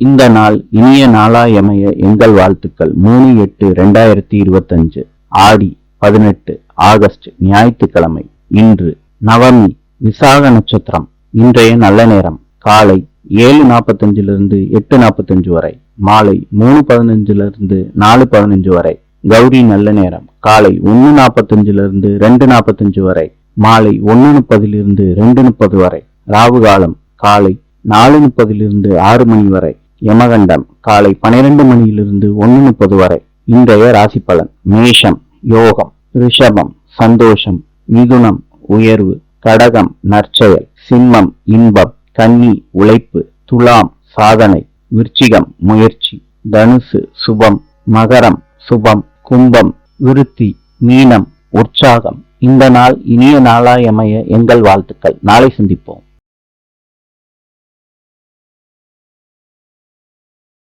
இந்த நாள் இனிய நாளாயமைய எங்கள் வாழ்த்துக்கள். மூணு எட்டு ரெண்டாயிரத்தி இருபத்தஞ்சு ஆடி பதினெட்டு ஆகஸ்ட் ஞாயிற்றுக்கிழமை இன்று நவமி விசாக நட்சத்திரம். இன்றைய நல்ல நேரம் காலை ஏழு நாற்பத்தஞ்சிலிருந்து எட்டு நாற்பத்தஞ்சு வரை மாலை மூணு பதினஞ்சிலிருந்து நாலு பதினஞ்சு வரை கௌரி நல்ல நேரம் காலை ஒன்னு நாற்பத்தஞ்சுல இருந்து ரெண்டு நாற்பத்தஞ்சு வரை மாலை ஒன்னு முப்பதிலிருந்து ரெண்டு முப்பது வரை ராவு காலம் காலை நாலு முப்பதிலிருந்து ஆறு மணி வரை யமகண்டம் காலை பனிரெண்டு மணியிலிருந்து ஒன்று முப்பது வரை. இன்றைய ராசி பலன் மேஷம் யோகம் ரிஷபம் சந்தோஷம் மிதுனம் உயர்வு கடகம் நற்செயல் சிம்மம் இன்பம் கன்னி உழைப்பு துலாம் சாதனை விருச்சிகம் முயற்சி தனுசு சுபம் மகரம் சுபம் கும்பம் விருத்தி மீனம் உற்சாகம். இந்த நாள் இனிய நாளாயமைய எங்கள் வாழ்த்துக்கள். நாளை சந்திப்போம்.